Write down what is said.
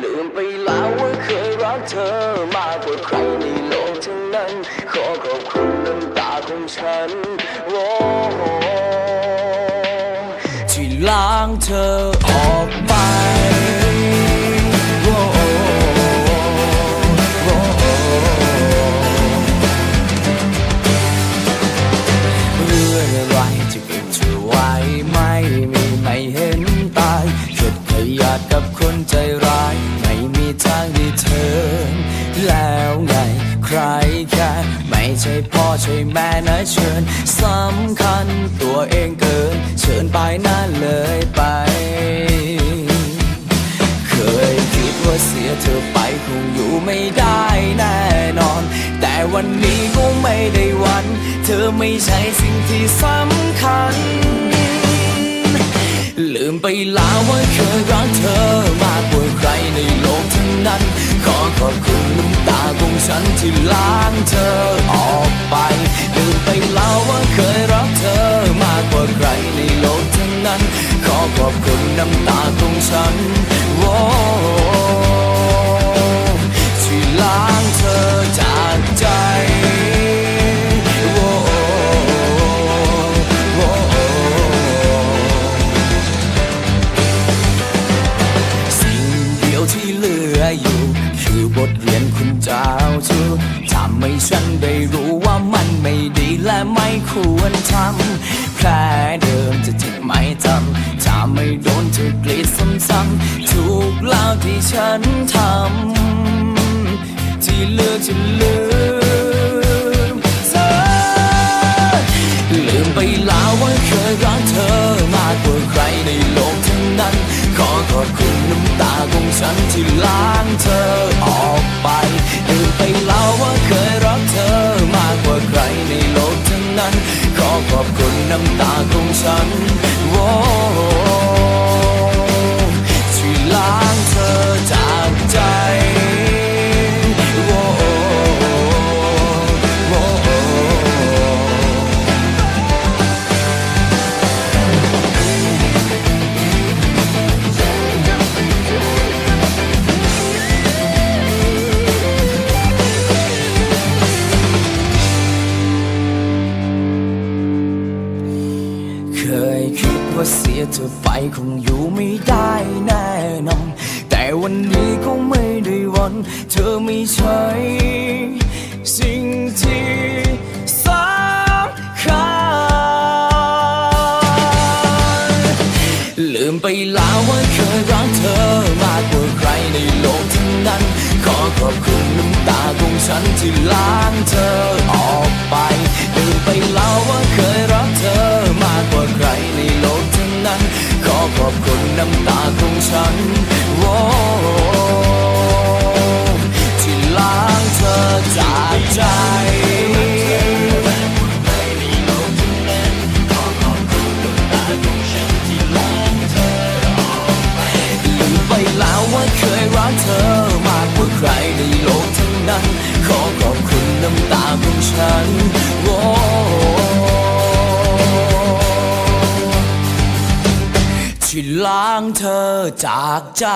ลืมไปแล้วว่าเคยรักเธอมากกว่าใครในโลกทั้งนั้น ขอขอบคุณน้ำตาของฉันโอ้ที่ล้างเธอออกไปโอ้โอ้เรื่องอะไรจะเก็ ใช่พ่อใช่แม่นะเชิญสำคัญตัวเองเกิน เชิญไปนั่นเลยไป เคยคิดว่าเสียเธอไปคงอยู่ไม่ได้แน่นอน แต่วันนี้ก็ไม่ได้วัน เธอไม่ใช่สิ่งที่สำคัญ ลืมไปแล้วว่าเคยรักเธอมากกว่าใครในโลกทั้งนั้น ขอขอบคุณน้ำตาของฉันที่ลา อขอบคุณน้ำตาของฉันโอ้ที่ล้างเธอจากใจสิ่งเดียวที่เหลืออยู่ คือบทเรียนคุณเจ้าชู้ทำให้ฉันได้รู้ว่ามันไม่ดีและไม่ควรทำ แผลเดิมจะเจ็บไม่ทำถ้าไม่โดนเธอกรีดซ้ำๆถูกแล้วที่ฉันทำที่เลือกจะลืมเธอลืมไปแล้วว่าเคยรักเธอมากกว่าใครในโลกทั้งนั้น ขอขอบคุณน้ำตาของฉันที่ล้างเธอออกไปลืมไปแล้วว่าเคยรักเธอมากกว่าใครในโลกทั้งนั้น ขอขอบคุณน้ำตาของฉัน ว่าเสียเธอไปคงอยู่ไม่ได้แน่นอน แต่วันนี้ก็ไม่ได้วัน เธอไม่ใช่สิ่งที่สำคัญลืมไปแล้วว่าเคยรักเธอมากกว่าใครในโลกทั้งนั้น ขอขอบคุณน้ำตาของฉันที่ล้างเธอ 大工厂 ล้างเธอจากใจ